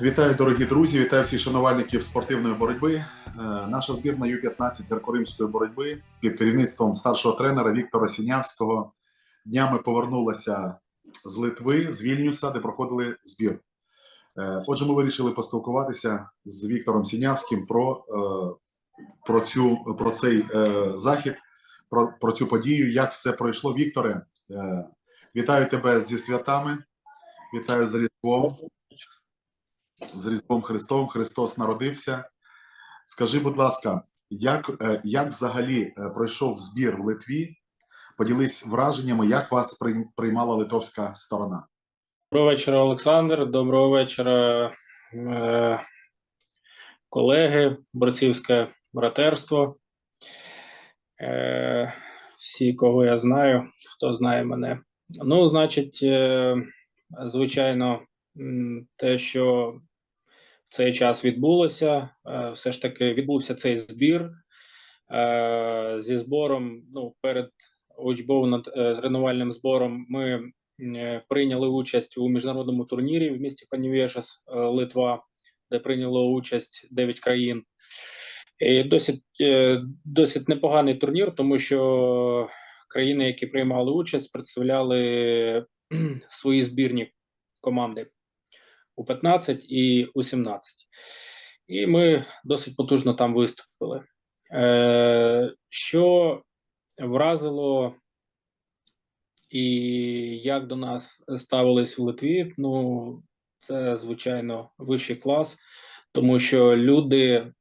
Вітаю, дорогі друзі! Вітаю всіх шанувальників спортивної боротьби. Е, Наша збірна Ю-15 зіркоримської боротьби під керівництвом старшого тренера Віктора Сінявського днями повернулася з Литви, з Вільнюса, де проходили збір. Е, Отже, ми вирішили поспілкуватися з Віктором Сінявським про, е, про, цю, про цей захід, про, про цю подію, як все пройшло. Вікторе, вітаю тебе зі святами, вітаю з Різдвом з Різдвом Христом. Христос народився. Скажи, будь ласка, як, е, як взагалі е, пройшов збір в Литві? Поділись враженнями, як вас приймала литовська сторона? Доброго вечора, Олександр. Доброго вечора, е, колеги, борцівське братерство. Всі, кого я знаю, хто знає мене. Ну, значить, звичайно, те, що цей час відбулося, е, все ж таки відбувся цей збір е, зі збором. Ну, перед учбово-тренувальним збором ми е, прийняли участь у міжнародному турнірі в місті Панівєжес, е, Литва, де прийняло участь 9 країн. І досить, е, досить непоганий турнір, тому що країни, які приймали участь, представляли свої збірні команди у 15 і у 17. І ми досить потужно там виступили. Е, що вразило і як до нас ставились в Литві, ну це звичайно вищий клас, тому що люди,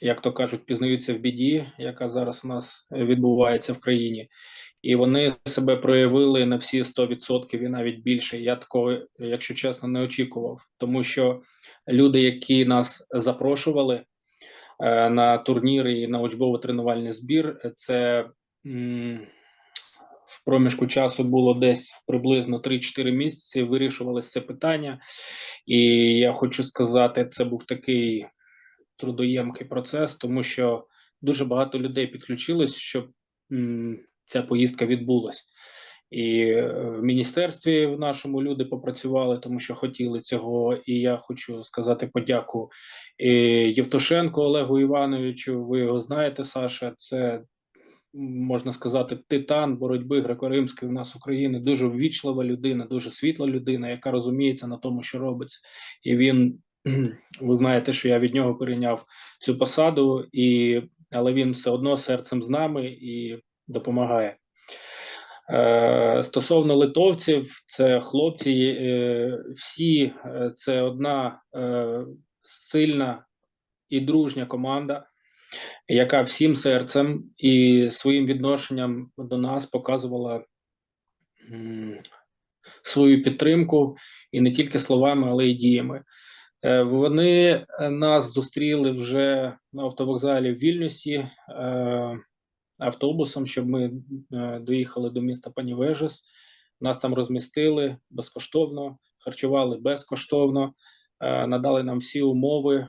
як то кажуть, пізнаються в біді, яка зараз у нас відбувається в країні, і вони себе проявили на всі 100% і навіть більше. Я такого, якщо чесно, не очікував, тому що люди, які нас запрошували е, на турніри і на учбово-тренувальний збір, це. в проміжку часу було десь приблизно 3-4 місяці. Вирішувалося це питання, і я хочу сказати, це був такий трудоємкий процес, тому що дуже багато людей підключилось, щоб ця поїздка відбулась. І е, в міністерстві в нашому люди попрацювали, тому що хотіли цього. І я хочу сказати подяку і Євтушенко Олегу Івановичу. Ви його знаєте, Саша. Це можна сказати, титан боротьби греко-римської в нас України, дуже ввічлива людина, дуже світла людина, яка розуміється на тому, що робиться. І він, ви знаєте, що я від нього перейняв цю посаду, і, але він все одно серцем з нами і допомагає. Е, стосовно литовців, це хлопці, е, всі е, це одна сильна і дружня команда яка всім серцем і своїм відношенням до нас показувала свою підтримку і не тільки словами, але й діями. Вони нас зустріли вже на автовокзалі в Вільнюсі автобусом, щоб ми е, доїхали до міста Панівежес. Нас там розмістили безкоштовно, харчували безкоштовно, е, надали нам всі умови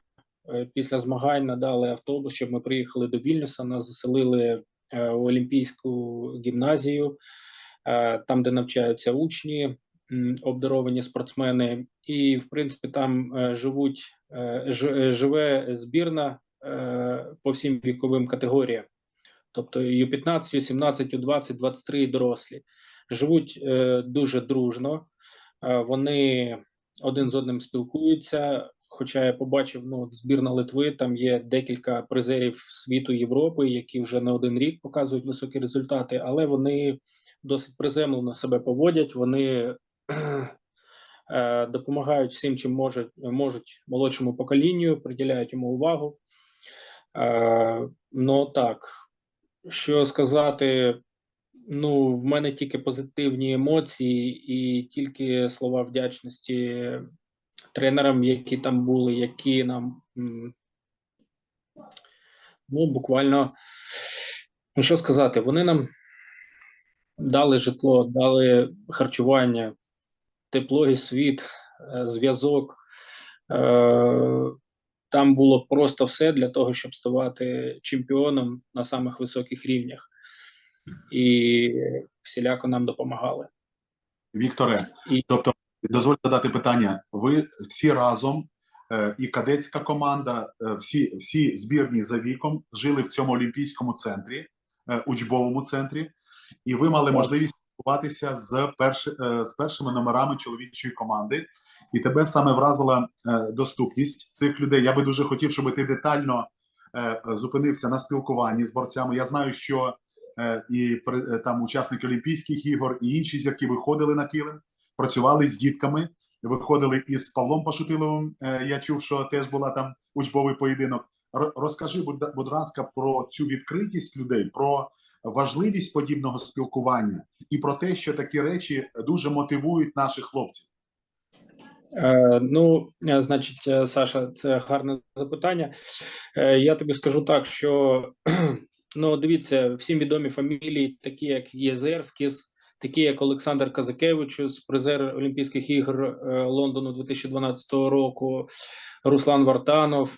Е, після змагань надали автобус, щоб ми приїхали до Вільнюса. Нас заселили в Олімпійську гімназію, там, де навчаються учні, обдаровані спортсмени, і в принципі там живуть живе збірна по всім віковим категоріям, тобто Ю-15, Ю-17, Ю-20, 23 дорослі. Живуть е, дуже дружно. Е, Вони один з одним спілкуються. Хоча я побачив, ну збірна Литви, там є декілька призерів світу Європи, які вже не один рік показують високі результати, але вони досить приземлено себе поводять. Вони е, допомагають всім, чим можуть, можуть молодшому поколінню, приділяють йому увагу. Е, ну так, що сказати, ну, в мене тільки позитивні емоції і тільки слова вдячності тренерам, які там були, які нам ну, буквально, ну що сказати, вони нам дали житло, дали харчування, тепло і світ, е, зв'язок. Там було просто все для того, щоб ставати чемпіоном на самих високих рівнях. І всіляко нам допомагали. Вікторе, І- тобто, дозвольте задати питання. Ви всі разом е, і кадетська команда, е, всі, всі збірні за віком жили в цьому олімпійському центрі, е, учбовому центрі, і ви мали можливість спілкуватися з, перши, е, з першими номерами чоловічої команди. І тебе саме вразила е, доступність цих людей. Я би дуже хотів, щоб ти детально е, зупинився на спілкуванні з борцями. Я знаю, що е, і там учасники Олімпійських ігор і інші зірки виходили на килим, працювали з дітками, виходили із Павлом Пашутиловим. Я чув, що теж була там учбовий поєдинок. Розкажи, будь ласка, про цю відкритість людей, про важливість подібного спілкування і про те, що такі речі дуже мотивують наших хлопців. Е, ну, е, значить, е, Саша, це гарне запитання. Я тобі скажу так, що ну, дивіться, всім відомі фамілії, такі як Єзерськіс, такі як Олександр Казакевичус, призер Олімпійських ігор Лондону 2012 року, Руслан Вартанов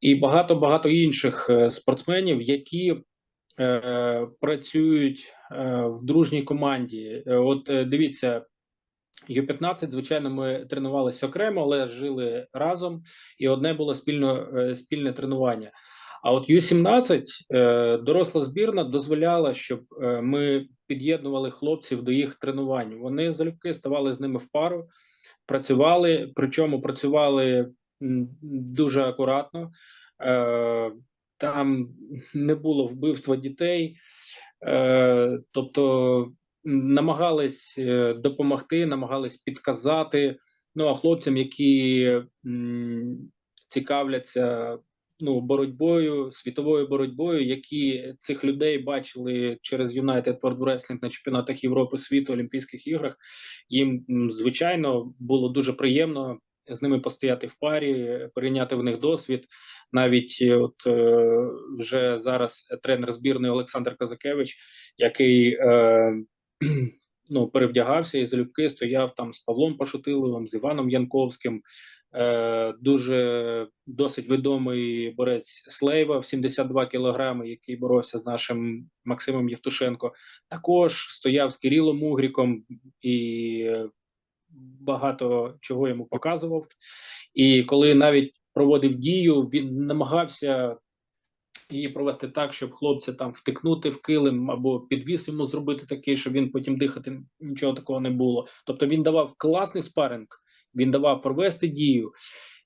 і багато багато інших спортсменів, які працюють в дружній команді. От дивіться. Ю-15, звичайно, ми тренувалися окремо, але жили разом, і одне було спільно, е, спільне тренування. А от Ю-17 е, доросла збірна дозволяла, щоб е, ми під'єднували хлопців до їх тренувань. Вони залюбки ставали з ними в пару, працювали, причому працювали дуже акуратно. Там не було вбивства дітей, тобто намагались е, допомогти, намагались підказати. Ну а хлопцям, які цікавляться ну боротьбою, світовою боротьбою, які цих людей бачили через United World Wrestling на чемпіонатах Європи, світу, Олімпійських іграх, їм звичайно було дуже приємно з ними постояти в парі, перейняти в них досвід. Навіть е, от е, вже зараз тренер збірної Олександр Казакевич, який е, ну, перевдягався і залюбки стояв там з Павлом Пашутиловим, з Іваном Янковським. Е, дуже досить відомий борець Слейва в 72 кілограми, який боровся з нашим Максимом Євтушенко. Також стояв з Кирилом Угріком і багато чого йому показував. І коли навіть проводив дію, він намагався її провести так, щоб хлопця там втикнути в килим або підвіс йому зробити такий, щоб він потім дихати нічого такого не було. Тобто він давав класний спаринг, він давав провести дію.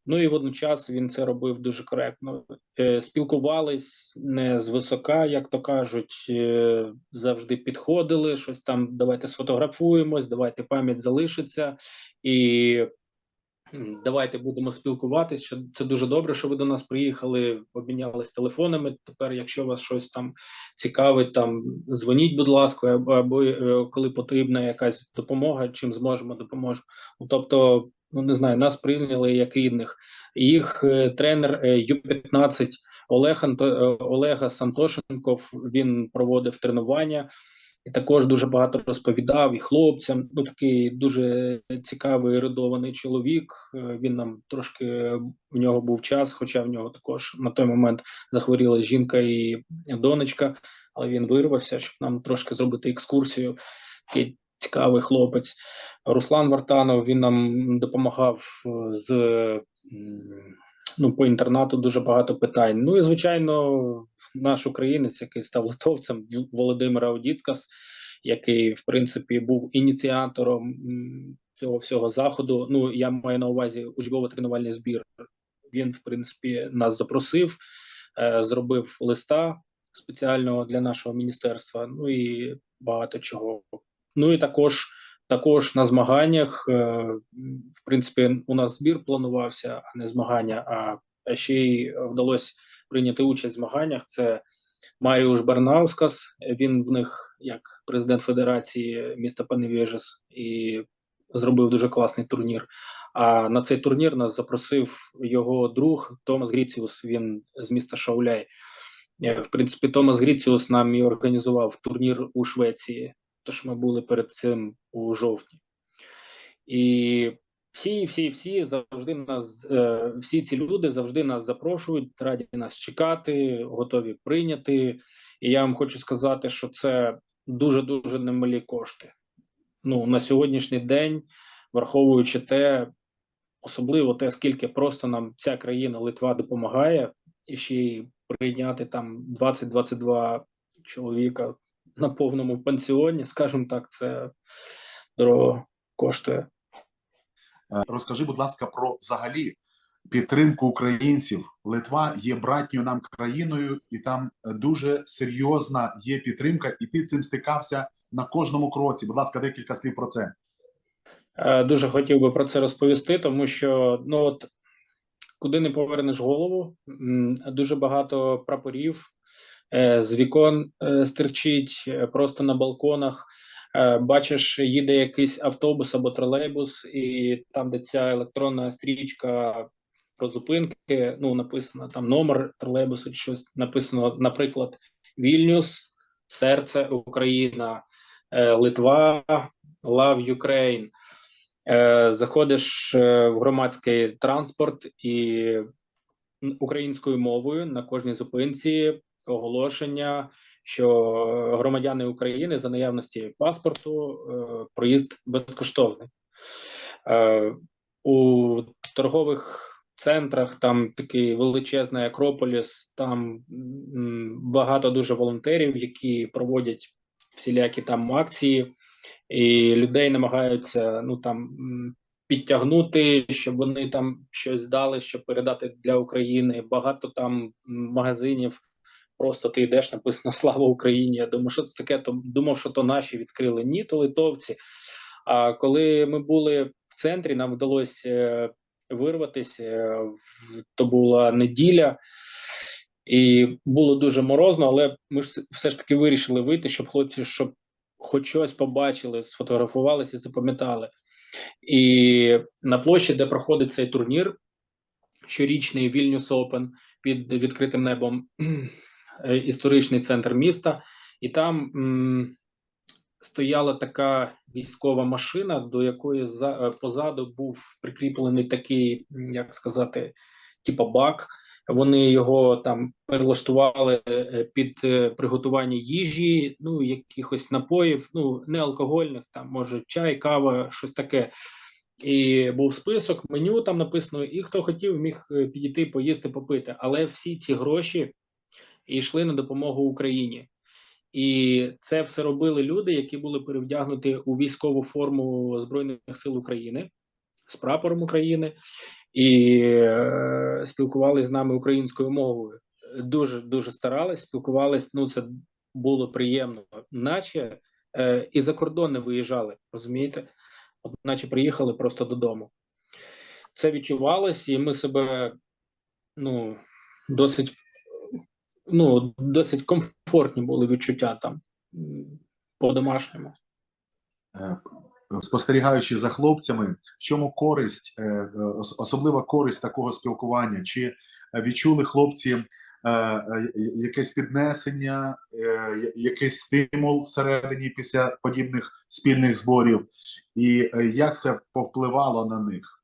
Ну і водночас він це робив дуже коректно. Е, спілкувались не звисока, як то кажуть, е, завжди підходили. Щось там давайте сфотографуємось, давайте пам'ять залишиться і давайте будемо спілкуватись. Що це дуже добре, що ви до нас приїхали, обмінялись телефонами. Тепер, якщо вас щось там цікавить, там дзвоніть, будь ласка, або, е, коли потрібна якась допомога, чим зможемо допоможемо. Ну, тобто, ну не знаю, нас прийняли як рідних. Їх е, тренер е, Ю-15 Олег Анто, Олега Сантошенков він проводив тренування і також дуже багато розповідав і хлопцям. Ну такий дуже цікавий ерудований чоловік. Е, Він нам трошки в нього був час, хоча в нього також на той момент захворіла жінка і донечка, але він вирвався, щоб нам трошки зробити екскурсію. Такий цікавий хлопець. Руслан Вартанов він нам допомагав е, з ну, по інтернату дуже багато питань. Ну і звичайно, наш українець, який став литовцем, В- Володимир Аудіцкас, який в принципі був ініціатором цього всього заходу. Ну я маю на увазі учбово-тренувальний збір. Він, в принципі, нас запросив, е, зробив листа спеціального для нашого міністерства. Ну і багато чого. Ну і також. Також на змаганнях, е, в принципі, у нас збір планувався, а не змагання. А ще й вдалося прийняти участь в змаганнях. Це Маріуш Бернаускас. Він в них як президент Федерації міста Паневіжес і зробив дуже класний турнір. А на цей турнір нас запросив його друг Томас Гріціус. Він з міста Шауляй. Е, В принципі, Томас Гріціус нам і організував турнір у Швеції. Тож ми були перед цим у жовтні. І всі, всі, всі завжди нас, е, всі ці люди завжди нас запрошують, раді нас чекати, готові прийняти. І я вам хочу сказати, що це дуже дуже немалі кошти. Ну на сьогоднішній день, враховуючи те, особливо те, скільки просто нам ця країна Литва допомагає, і ще й прийняти там 20-22 чоловіка на повному пансіоні, скажімо так, це дорого коштує. Е, Розкажи, будь ласка, про взагалі підтримку українців. Литва є братньою нам країною, і там е, дуже серйозна є підтримка, і ти цим стикався на кожному кроці. Будь ласка, декілька слів про це. Е, Дуже хотів би про це розповісти, тому що ну от куди не повернеш голову, дуже багато прапорів з вікон стирчить просто на балконах. Е, Бачиш, їде якийсь автобус або тролейбус, і там, де ця електронна стрічка про зупинки, ну написано там номер тролейбусу, чи щось написано, наприклад, Вільнюс, серце Україна, е, Литва, Love Ukraine. Е, Заходиш в громадський транспорт і українською мовою на кожній зупинці оголошення, що громадяни України за наявності паспорту е, проїзд безкоштовний. Е, У торгових центрах там такий величезний Акрополіс, там багато дуже волонтерів, які проводять всілякі там акції, і людей намагаються ну там підтягнути, щоб вони там щось здали, щоб передати для України. Багато там магазинів. Просто ти йдеш, написано Слава Україні. Я думаю, що це таке? То думав, що то наші відкрили. Ні, то литовці. А коли ми були в центрі, нам вдалося е, вирватися. е, То була неділя, і було дуже морозно, але ми ж все ж таки вирішили вийти, щоб хлопці, щоб хоч щось побачили, сфотографувалися запам'ятали. І на площі, де проходить цей турнір, щорічний Вільнюс Open під відкритим небом, історичний центр міста, і там стояла така військова машина, до якої за, е, позаду був прикріплений такий, як сказати, типа бак. Вони його там перелаштували е, під е, приготування їжі, ну якихось напоїв, ну не алкогольних, там може чай, кава, щось таке. І був список, меню там написано, і хто хотів, міг е, підійти, поїсти, попити. Але всі ці гроші йшли на допомогу Україні. І це все робили люди, які були перевдягнуті у військову форму Збройних сил України з прапором України і е, спілкувалися з нами українською мовою. Дуже дуже старались, спілкувались. Ну це було приємно, наче е, і за кордон не виїжджали, розумієте? От, наче приїхали просто додому. Це відчувалось, і ми себе ну досить ну досить комфортні були відчуття там по-домашньому. Е, Спостерігаючи за хлопцями, в чому користь, е, ос- особлива користь такого спілкування? Чи відчули хлопці е, якесь піднесення, якийсь стимул всередині після подібних спільних зборів, і як це повпливало на них?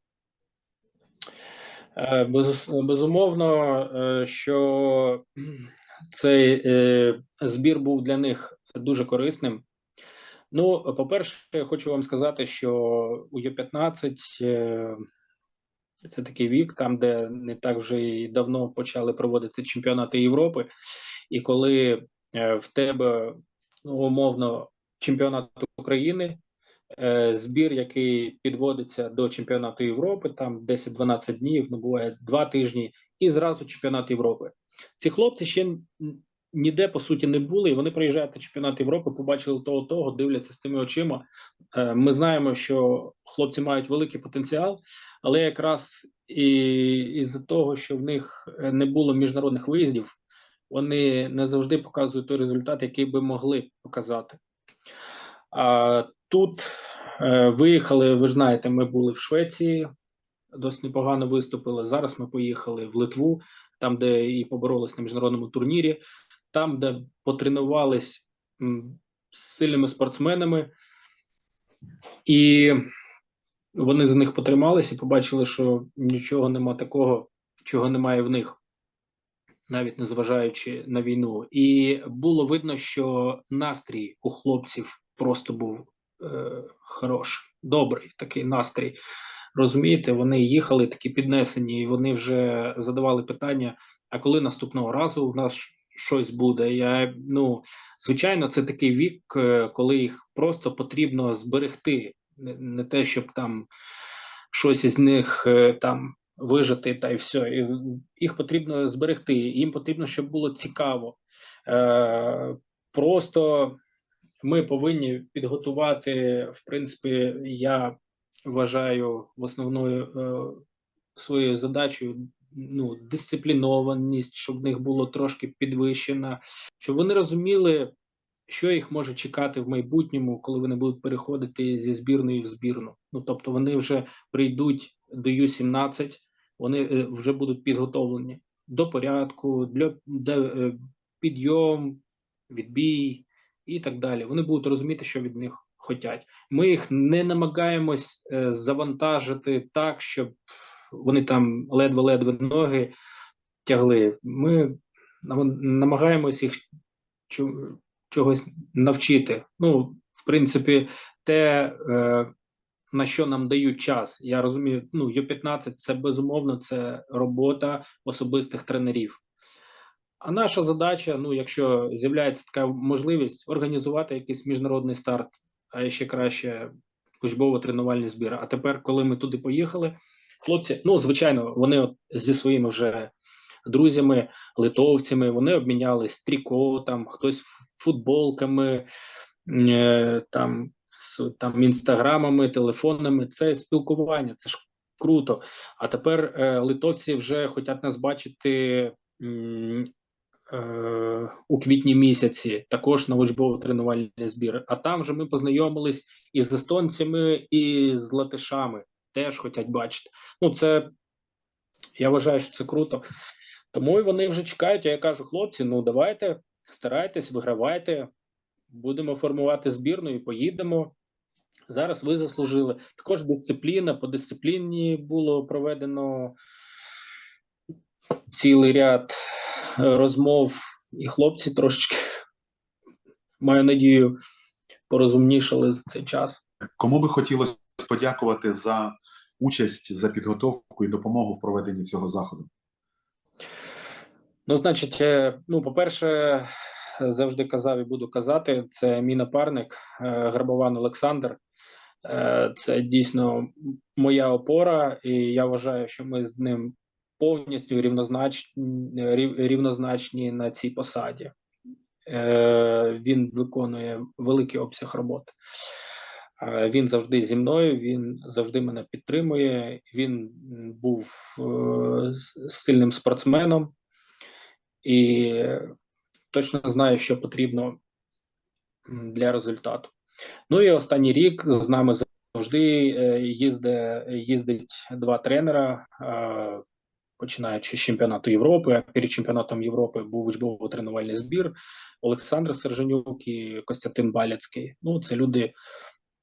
Е, Без, безумовно, е, що цей е, збір був для них дуже корисним. Ну, по-перше, хочу вам сказати, що у Ю-15 е, це такий вік, там, де не так вже і давно почали проводити чемпіонати Європи, і коли в тебе ну, умовно чемпіонат України, збір, який підводиться до чемпіонату Європи, там 10-12 днів, ну буває 2 тижні, і зразу чемпіонат Європи. Ці хлопці ще ніде по суті не були, і вони приїжджають на чемпіонат Європи, побачили того, того, дивляться з тими очима. Е, Ми знаємо, що хлопці мають великий потенціал, але якраз і із-за того, що в них е, не було міжнародних виїздів, вони не завжди показують той результат, який би могли показати. А тут е, виїхали, ви знаєте, ми були в Швеції, досить непогано виступили. Зараз ми поїхали в Литву, там, де і поборолись на міжнародному турнірі, там, де потренувались з сильними спортсменами, і вони за них потримались і побачили, що нічого нема такого, чого немає в них, навіть незважаючи на війну. І було видно, що настрій у хлопців просто був е, хороший, добрий такий настрій. розумієте, вони їхали такі піднесені, і вони вже задавали питання: а коли наступного разу у нас щось буде? Я ну звичайно, це такий вік, е, коли їх просто потрібно зберегти, не, те, щоб там щось із них е, там вижити, та й все. Їх потрібно зберегти. Їм потрібно, щоб було цікаво. Просто ми повинні підготувати, в принципі, я вважаю в основною е, своєю задачею ну, дисциплінованість, щоб в них було трошки підвищена, щоб вони розуміли, що їх може чекати в майбутньому, коли вони будуть переходити зі збірної в збірну. Ну тобто вони вже прийдуть до Ю-17, вони е, вже будуть підготовлені до порядку, для де, е, підйом, відбій і так далі. Вони будуть розуміти, що від них хочуть. Ми їх не намагаємось е, завантажити так, щоб вони там ледве-ледве ноги тягли. Ми нам- намагаємось їх чогось навчити. Ну, в принципі, те, е, на що нам дають час. Я розумію, ну, Ю-15 це безумовно це робота особистих тренерів. А наша задача, ну, якщо з'являється така можливість, організувати якийсь міжнародний старт, а ще краще учбово-тренувальний збір. А тепер, коли ми туди поїхали, хлопці, ну, звичайно, вони от зі своїми вже друзями, литовцями, вони обмінялись тріко, там хтось футболками, е, там, з там інстаграмами, телефонами. Це спілкування, це ж круто. А тепер е, литовці вже хочуть нас бачити у квітні місяці, також на учбово-тренувальний збір. А там вже ми познайомились і з естонцями, і з латишами. Теж хочуть бачити. Ну, це я вважаю, що це круто. Тому і вони вже чекають. А я кажу, хлопці, ну давайте, старайтесь, вигравайте, будемо формувати збірну і поїдемо. Зараз ви заслужили. Також дисципліна. По дисципліні було проведено цілий ряд е, розмов, і хлопці трошечки, маю надію, порозумнішали за цей час. Кому би хотілося подякувати за участь, за підготовку і допомогу в проведенні цього заходу? Ну, значить, е, ну, по-перше, завжди казав і буду казати, це мій напарник е, Грабован Олександр. Е, Це дійсно моя опора, і я вважаю, що ми з ним повністю рівнозначні, рівнозначні на цій посаді. Е, Він виконує великий обсяг роботи. Е, Він завжди зі мною, він завжди мене підтримує. Він був е, сильним спортсменом і точно знаю, що потрібно для результату. Ну і останній рік з нами завжди їзде, їздить два тренера, починаючи з чемпіонату Європи. А перед чемпіонатом Європи був учбово-тренувальний збір Олександр Сержанюк і Костянтин Баляцький. Ну, це люди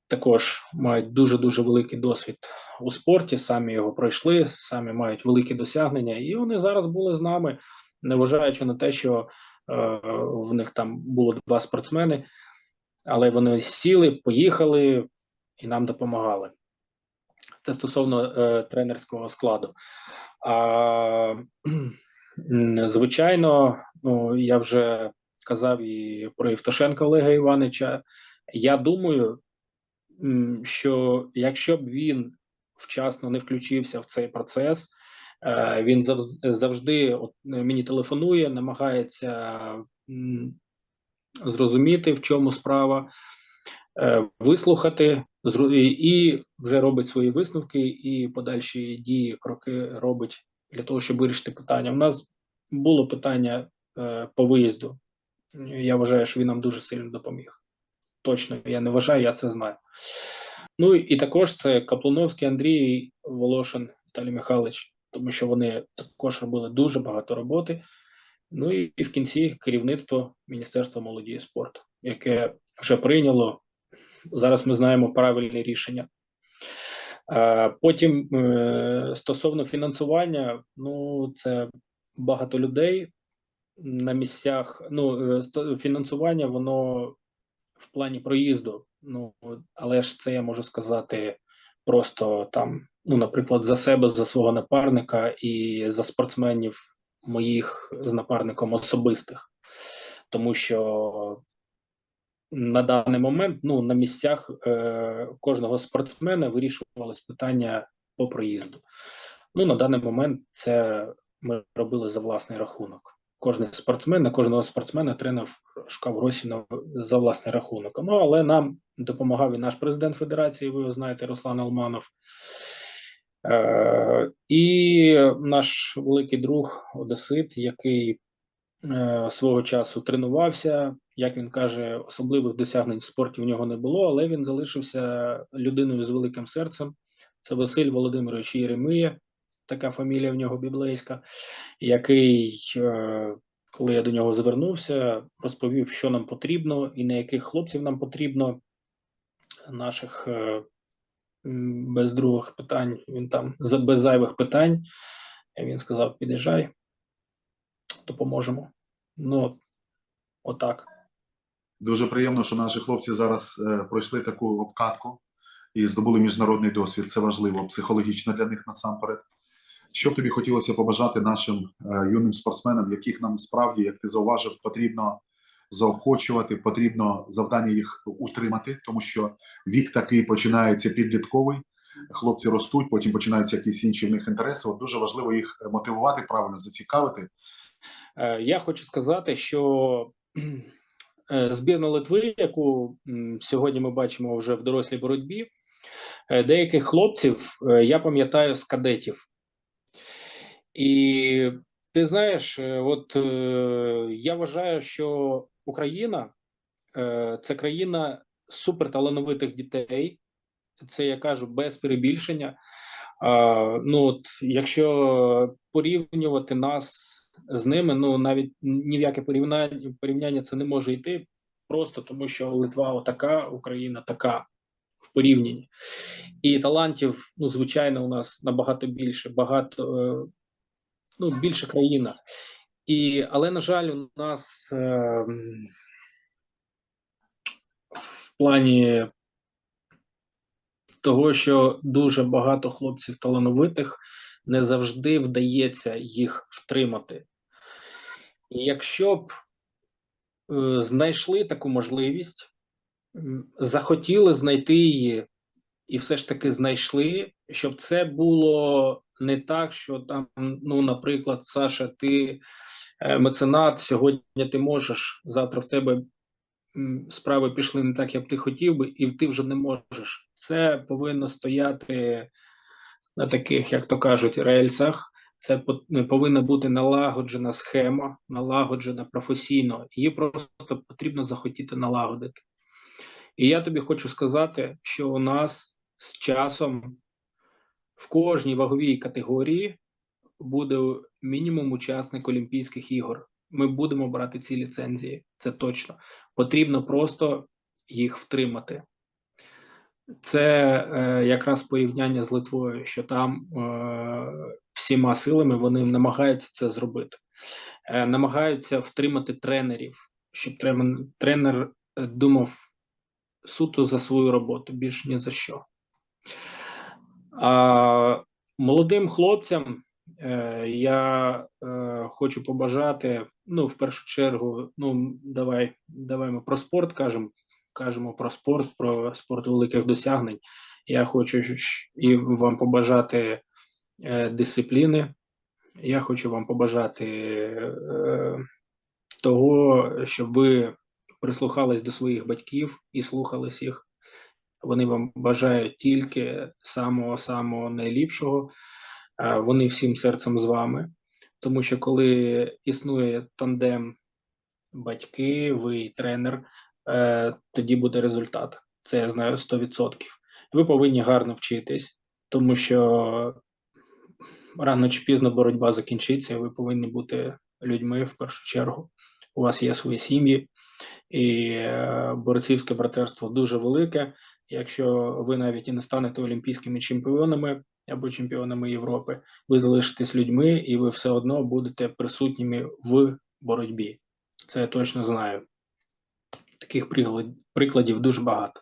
також мають дуже дуже великий досвід у спорті, самі його пройшли, самі мають великі досягнення, і вони зараз були з нами, неважаючи на те, що е, в них там було два спортсмени, але вони сіли, поїхали і нам допомагали. Це стосовно е, тренерського складу. А, звичайно, ну, я вже казав і про Євтушенка Олега Івановича. Я думаю, що якщо б він вчасно не включився в цей процес, е, він завжди от, мені телефонує, намагається зрозуміти, в чому справа, вислухати зру- і- і вже робить свої висновки і подальші дії, кроки робить для того, щоб вирішити питання. У нас було питання е, по виїзду. Я вважаю, що він нам дуже сильно допоміг. Точно, я не вважаю, я це знаю. Ну і також це Каплуновський Андрій Волошин Віталій Михайлович, тому що вони також робили дуже багато роботи. Ну і, і в кінці керівництво Міністерства молоді і спорту, яке вже прийняло. Зараз ми знаємо правильні рішення. Е, Потім е, стосовно фінансування, ну це багато людей на місцях. Ну, е, фінансування воно в плані проїзду. Ну але ж це я можу сказати просто там, ну, наприклад, за себе, за свого напарника і за спортсменів моїх з напарником особистих, тому що на даний момент ну, на місцях е, кожного спортсмена вирішувалось питання по проїзду. Ну, на даний момент це ми робили за власний рахунок. Кожен спортсмен, на кожного спортсмена тренер шукав гроші на, за власний рахунок. Ну, але нам допомагав і наш президент Федерації, ви його знаєте, Руслан Алманов. Е, і наш великий друг Одесит, який свого часу тренувався, як він каже, особливих досягнень в спорті в нього не було, але він залишився людиною з великим серцем. Це Василь Володимирович Єремия, така фамілія в нього біблейська, який, е, коли я до нього звернувся, розповів, що нам потрібно і на яких хлопців нам потрібно, наших е, без других питань, він там без зайвих питань. Він сказав: під'їжджай, допоможемо. Ну, отак. Дуже приємно, що наші хлопці зараз е, пройшли таку обкатку і здобули міжнародний досвід. Це важливо психологічно для них насамперед. Що б тобі хотілося побажати нашим е, юним спортсменам, яких нам справді, як ти зауважив, потрібно заохочувати, потрібно завдання їх утримати, тому що вік такий починається підлітковий. Хлопці ростуть, потім починаються якісь інші в них інтереси. От дуже важливо їх мотивувати правильно, зацікавити. Е, Я хочу сказати, що е, збірна Литви, яку сьогодні ми бачимо вже в дорослій боротьбі, е, деяких хлопців я пам'ятаю з кадетів. І ти знаєш, от я вважаю, що Україна це країна суперталановитих дітей. Це я кажу без перебільшення. Ну, от, якщо порівнювати нас з ними, ну навіть ні в яке порівняння, порівняння це не може йти, просто тому що Литва отака, Україна така в порівнянні. І талантів, ну, звичайно, у нас набагато більше, багато, е, ну, більше країна. І, але, на жаль, у нас е, в плані того, що дуже багато хлопців талановитих не завжди вдається їх втримати. І якщо б е, знайшли таку можливість, захотіли знайти її, і все ж таки знайшли, щоб це було не так, що там, ну, наприклад, Саша, ти е, меценат, сьогодні ти можеш, завтра в тебе справи пішли не так, як ти хотів би, і ти вже не можеш. Це повинно стояти на таких, як то кажуть, рельсах. Це повинна бути налагоджена схема, налагоджена професійно. Її просто потрібно захотіти налагодити. І я тобі хочу сказати, що у нас з часом в кожній ваговій категорії буде мінімум учасник Олімпійських ігор. Ми будемо брати ці ліцензії, це точно. Потрібно просто їх втримати. Це е, якраз порівняння з Литвою, що там е, всіма силами вони намагаються це зробити. Е, намагаються втримати тренерів, щоб тренер думав суто за свою роботу, більш ні за що. А молодим хлопцям я хочу побажати, ну, в першу чергу, ну, давай, давай ми про спорт кажемо, кажемо про спорт, про спорт великих досягнень. Я хочу і вам побажати е, дисципліни. Я хочу вам побажати е, того, щоб ви прислухались до своїх батьків і слухались їх. Вони вам бажають тільки самого самого найліпшого. Вони всім серцем з вами. Тому що коли існує тандем батьки, ви тренер, тоді буде результат. Це я знаю 100%. Ви повинні гарно вчитись, тому що рано чи пізно боротьба закінчиться, і ви повинні бути людьми в першу чергу. У вас є свої сім'ї, і е, борцівське братерство дуже велике. Якщо ви навіть і не станете олімпійськими чемпіонами або чемпіонами Європи, ви залишитесь людьми, і ви все одно будете присутніми в боротьбі. Це я точно знаю. Таких прикладів дуже багато.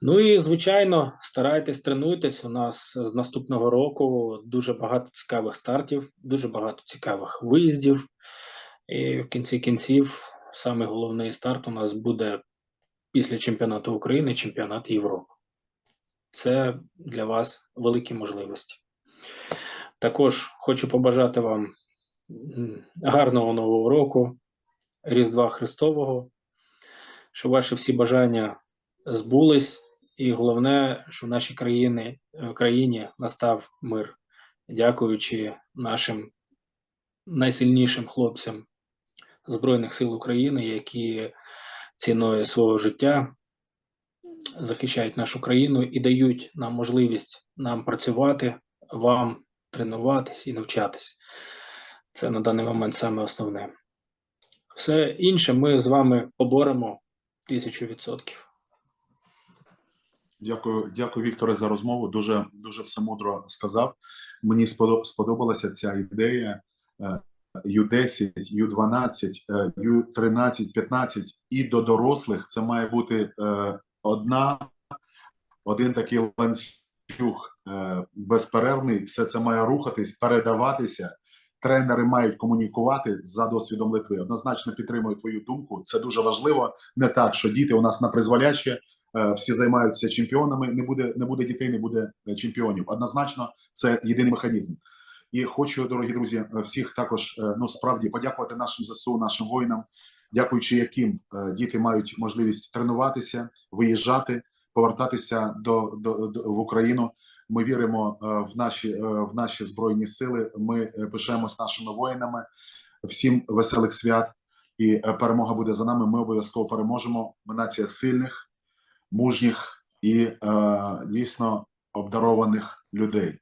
Ну і звичайно, старайтесь, тренуйтесь. У нас з наступного року дуже багато цікавих стартів, дуже багато цікавих виїздів. І в кінці кінців, саме головний старт у нас буде після чемпіонату України, чемпіонат Європи. Це для вас великі можливості. Також хочу побажати вам гарного нового року, Різдва Христового, щоб ваші всі бажання збулись, і головне, що в нашій країні, е, країні настав мир, дякуючи нашим найсильнішим хлопцям Збройних сил України, які ціною свого життя захищають нашу країну і дають нам можливість нам працювати, вам тренуватись і навчатись. Це на даний момент саме основне. Все інше ми з вами поборемо тисячу відсотків. Дякую, дякую, Вікторе, за розмову. Дуже дуже все мудро сказав. Мені сподо- сподобалася ця ідея е, Ю-10, Ю-12, е, Ю-13, 15 і до дорослих. Це має бути е, одна, один такий ланцюг безперервний. Все це має рухатись, передаватися. Тренери мають комунікувати за досвідом Литви. Однозначно підтримую твою думку. Це дуже важливо. Не так, що діти у нас на призволяще, е, всі займаються чемпіонами. Не буде не буде дітей, не буде е, чемпіонів. Однозначно, це єдиний механізм. І хочу, дорогі друзі, е, всіх також ну справді подякувати нашим ЗСУ, нашим воїнам, дякуючи яким діти мають можливість тренуватися, виїжджати, повертатися до, до, до в Україну. Ми віримо е, в наші е, в наші збройні сили. Ми пишемося пишаємось нашими воїнами. Всім веселих свят і е, перемога буде за нами. Ми обов'язково переможемо. Ми нація сильних, мужніх і е, дійсно обдарованих людей.